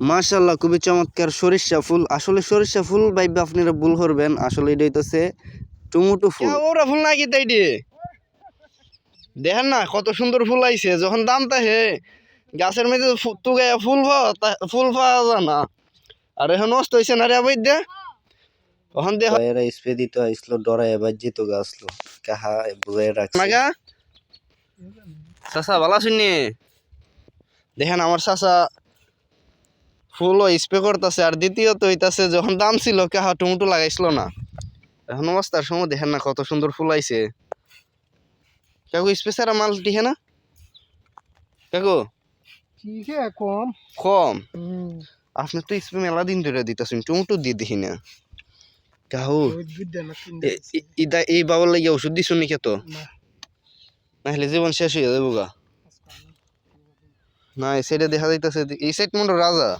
মাশাল্লাহ খুবই চমৎকার। সরিষা ফুল। আসলে সরিষা ফুল ভাইবে আপনারা ভুল করবেন। আসলে এটা হইতেছে টমেটো ফুল। ওরা ফুল নাকি তাই দিয়ে? দেখেন না কত সুন্দর ফুল আইছে। যখন দাম তাহে গাছের মধ্যে তুগাইয়া ফুল পাওয়া তা- ফুল পাওয়া যায় না। আর এখন নষ্ট হয়েছে না রে আবার দে। ওখান দিয়ে এরা স্প্রে দিতে আসলো ডরাই এবার জিত গাছলো কাহা বুঝাই রাখছে। মাগা। চাচা ভালো আছেন নি? দেখেন আমার চাচা ফুলও স্প্রে করতেছে আর দ্বিতীয়ত হইতাছে যখন দাম ছিল কাহা টমেটো লাগাইছিল না। এখন অবস্থার সময় দেখেন না কত সুন্দর ফুল আইছে। কাকু স্প্রে ছাড়া মাল দিহে না? কাকু? কম। কম? আপনি তো স্প্রে মেলা দিন ধরে দিতেছেন টমেটো দিয়ে দেখি না। কাহু ইদা এই বাবার লাগিয়ে ওষুধ দিছুন নাকি তো না। নাহলে জীবন শেষ হয়ে যাব গা না এই সাইডে দেখা যাইতেছে এই সাইড মনে রাজা।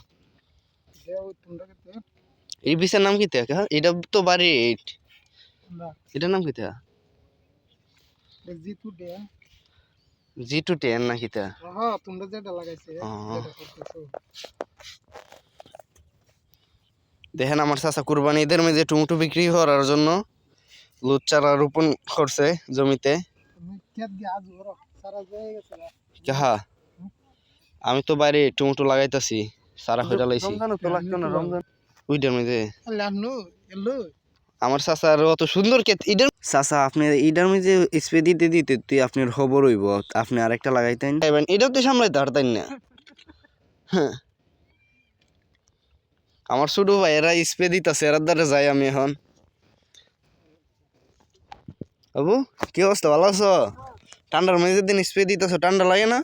এই বিষের নাম কি দেখা এটা তো বাড়ি এইট। এটার নাম কি তা? জি টু। টেন নাকি তা? হ্যাঁ তোমরা যেটা লাগাইছে দেখেন আমার চাচা কুরবানি ঈদের মেঝে টমেটো বিক্রি করার জন্য লুচ চারা রোপণ করছে জমিতে। হয়ে না? আমি তো বাইরে টমেটো লাগাইতাছি। সারা হয়ে লাইছি তো লাগতো না, ওইটার মধ্যে। আমার চাচার অত সুন্দর কে ঈদের চাচা আপনি ইডার মধ্যে স্প্রে দিতে দিতে তুই আপনার খবর হইব আপনি আরেকটা লাগাইতেন। খাইবেন এটাও তো সামলাইতে পারতেন না। হ্যাঁ। আমার ছোট ভাই এরা স্প্রে দিতেছে এরার দ্বারা যাই আমি এখন। বাবু কি অবস্থা? ভালো আছো? ঠান্ডার মেঝের দিন স্প্রে দিতেছো ঠান্ডা লাগে না?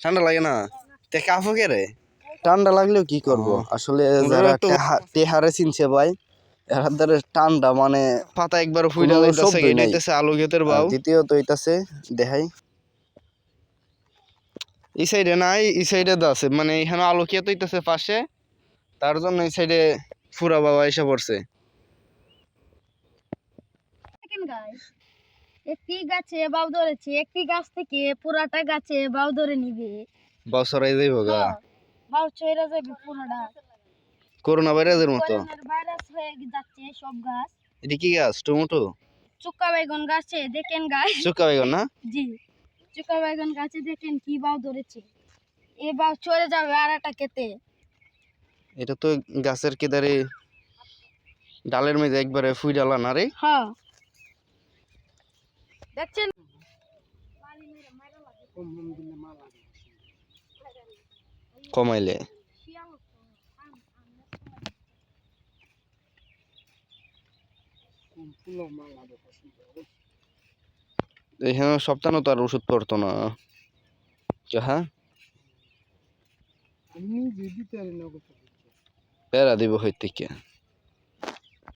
ঠান্ডা লাগে না? তে কাফো কে রে? ঠান্ডা লাগলেও কি করব? আসলে যারা টেহারে চিনছে ভাই এর দ্বারা ঠান্ডা মানে পাতা একবার ফুইলা যাইতেছে আলু আর বাউ। দ্বিতীয়ত হইতাছে দেখাই। এই সাইডে নাই এই সাইডে আছে মানে এখানে আলু হইতেছে পাশে তার জন্য এই সাইডে ফুরা বাবা এসে পড়ছে। দেখেন একটি গাছে বাউ ধরেছে একটি গাছ থেকে পুরাটা গাছে বাউ ধরে নিবে। বছরাই যাইব গা। বাউ চইরা যাবে পুরাটা। করোনা ভাইরাসের মতো ভাইরাস হয়ে যাচ্ছে সব গাছ। এটা কি গাছ টমেটো? চুক্কা বেগুন গাছে দেখেন গাছ। চুকা বেগুন না? জি চুক্কা বেগুন গাছে দেখেন কি বাউ ধরেছে। এ বাউ চলে যাবে আর একটা কেতে এটা তো গাছের কেদারে ডালের মেঝে একবারে ফুই ডালা না রে? হ্যাঁ দেখছেন? কম মালা কমাইলে। এখানে সপ্তাহ তো আর ওষুধ পড়তো না। হ্যাঁ প্যারা দিব হইতে কে?